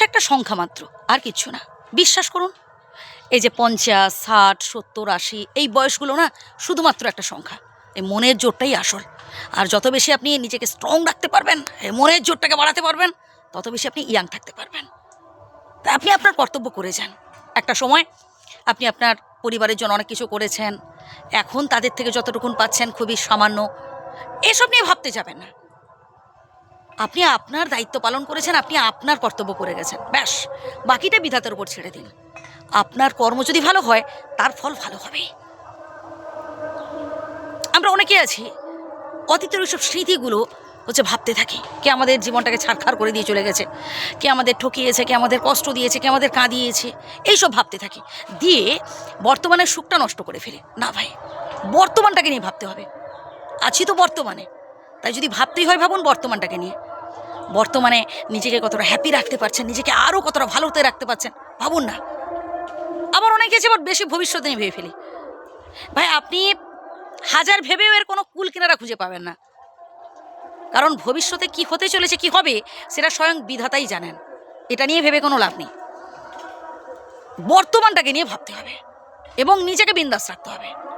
সে একটা সংখ্যা মাত্র, আর কিচ্ছু না। বিশ্বাস করুন, এই যে পঞ্চাশ, ষাট, সত্তর, আশি, এই বয়সগুলো না শুধুমাত্র একটা সংখ্যা। এই মনের জোরটাই আসল। আর যত বেশি আপনি নিজেকে স্ট্রং রাখতে পারবেন, এই মনের জোরটাকে বাড়াতে পারবেন, তত বেশি আপনি ইয়াং থাকতে পারবেন। তা আপনি আপনার কর্তব্য করে যান। একটা সময় আপনি আপনার পরিবারের জন্য অনেক কিছু করেছেন, এখন তাদের থেকে যতটুকুন পাচ্ছেন খুবই সামান্য। এসব নিয়ে ভাবতে যাবেন না। আপনি আপনার দায়িত্ব পালন করেছেন, আপনি আপনার কর্তব্য করে গেছেন। ব্যাস, বাকিটা বিধাতার উপর ছেড়ে দিন আপনার কর্ম যদি ভালো হয়, তার ফল ভালো হবে। আমরা অনেকে আছি, অতীতের ওইসব স্মৃতিগুলো হচ্ছে ভাবতে থাকি, কে আমাদের জীবনটাকে ছাড়খাড় করে দিয়ে চলে গেছে, কে আমাদের ঠকিয়েছে, কে আমাদের কষ্ট দিয়েছে, কে আমাদের কাঁদিয়েছে, এইসব ভাবতে থাকি। দিয়ে বর্তমানের সুখটা নষ্ট করে ফেলে। না ভাই, বর্তমানটাকে নিয়ে ভাবতে হবে। আছি তো বর্তমানে। তাই যদি ভাবতেই হয় ভাবুন বর্তমানটাকে নিয়ে। বর্তমানে নিজেকে কতটা হ্যাপি রাখতে পারছেন, নিজেকে আরও কতটা ভালোতে রাখতে পারছেন, ভাবুন না। আবার অনেকে আছে আবার বেশি ভবিষ্যতে নিয়ে ভেবে ফেলি। ভাই, আপনি হাজার ভেবেও এর কোনো কুল কিনারা খুঁজে পাবেন না। কারণ ভবিষ্যতে কি হতে চলেছে, কি হবে, সেটা স্বয়ং বিধাতাই জানেন। এটা নিয়ে ভেবে কোনো লাভ নেই। বর্তমানটাকে নিয়ে ভাবতে হবে। এবং নিজেকে বিন্দাস রাখতে হবে।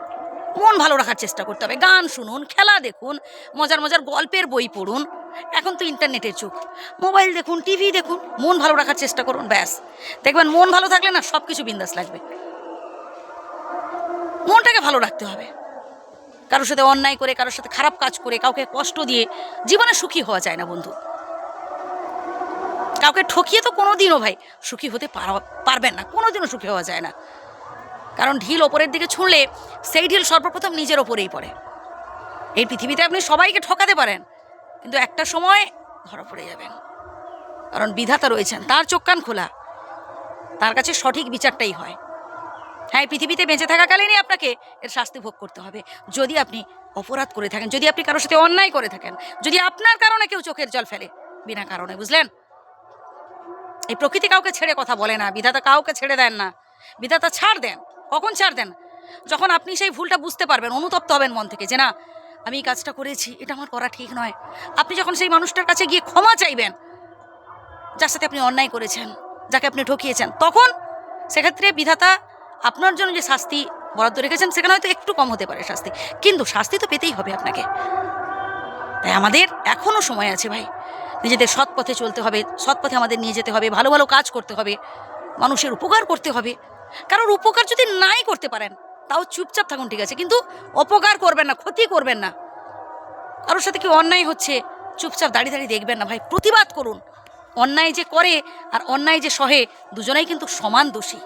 মন ভালো রাখার চেষ্টা করতে হবে। গান শুনুন, খেলা দেখুন, মজার মজার গল্পের বই পড়ুন। এখন তো ইন্টারনেটের যুগ। মোবাইল দেখুন, টিভি দেখুন, মন ভালো রাখার চেষ্টা করুন, ব্যাস। দেখবেন, মন ভালো থাকলে না সব কিছু বিন্দাস লাগবে। মনটাকে ভালো রাখতে হবে। কারোর সাথে অন্যায় করে, কারোর সাথে খারাপ কাজ করে, কাউকে কষ্ট দিয়ে জীবনে সুখী হওয়া যায় না, বন্ধু। কাউকে ঠকিয়ে তো কোনোদিনও ভাই সুখী হতে পারা- পারবেন না, কোনোদিনও সুখী হওয়া যায় না। কারণ ঢিল ওপরের দিকে ছুঁড়লে সেই ঢিল সর্বপ্রথম নিজের ওপরেই পড়ে। এই পৃথিবীতে আপনি সবাইকে ঠকাতে পারেন, কিন্তু একটা সময় ধরা পড়ে যাবেন কারণ বিধাতা রয়েছেন, তার চোখ কান খোলা। তার কাছে সঠিক বিচারটাই হয়। হ্যাঁ পৃথিবীতে বেঁচে থাকাকালীনই আপনাকে এর শাস্তি ভোগ করতে হবে। যদি আপনি অপরাধ করে থাকেন, যদি আপনি কারোর সাথে অন্যায় করে থাকেন, যদি আপনার কারণে কেউ চোখের জল ফেলে, বিনা কারণে, বুঝলেন? এই প্রকৃতি কাউকে ছেড়ে কথা বলে না, বিধাতা কাউকে ছেড়ে দেন না। বিধাতা ছাড় দেন। কখন ছাড় দেন? যখন আপনি সেই ভুলটা বুঝতে পারবেন, অনুতপ্ত হবেন মন থেকে যে না, আমি এই কাজটা করেছি, এটা আমার করা ঠিক নয়। আপনি যখন সেই মানুষটার কাছে গিয়ে ক্ষমা চাইবেন, যার সাথে আপনি অন্যায় করেছেন, যাকে আপনি ঠকিয়েছেন, তখন সেক্ষেত্রে বিধাতা আপনার জন্য যে শাস্তি বরাদ্দ রেখেছেন, সেখানে হয়তো একটু কম হতে পারে শাস্তি। কিন্তু শাস্তি তো পেতেই হবে আপনাকে। তাই আমাদের এখনও সময় আছে ভাই। নিজেদের সৎ পথে চলতে হবে, সৎ পথে আমাদের নিয়ে যেতে হবে, ভালো ভালো কাজ করতে হবে, মানুষের উপকার করতে হবে। কারোর উপকার যদি নাই করতে পারেন, তাও চুপচাপ থাকুন, ঠিক আছে? কিন্তু অপকার করবেন না, ক্ষতি করবেন না। কারোর সাথে কি অন্যায় হচ্ছে? চুপচাপ দাঁড়িয়ে দাঁড়িয়ে দেখবেন না, ভাই। প্রতিবাদ করুন। অন্যায় যে করে আর অন্যায় যে সহে, দুজনেই কিন্তু সমান দোষী।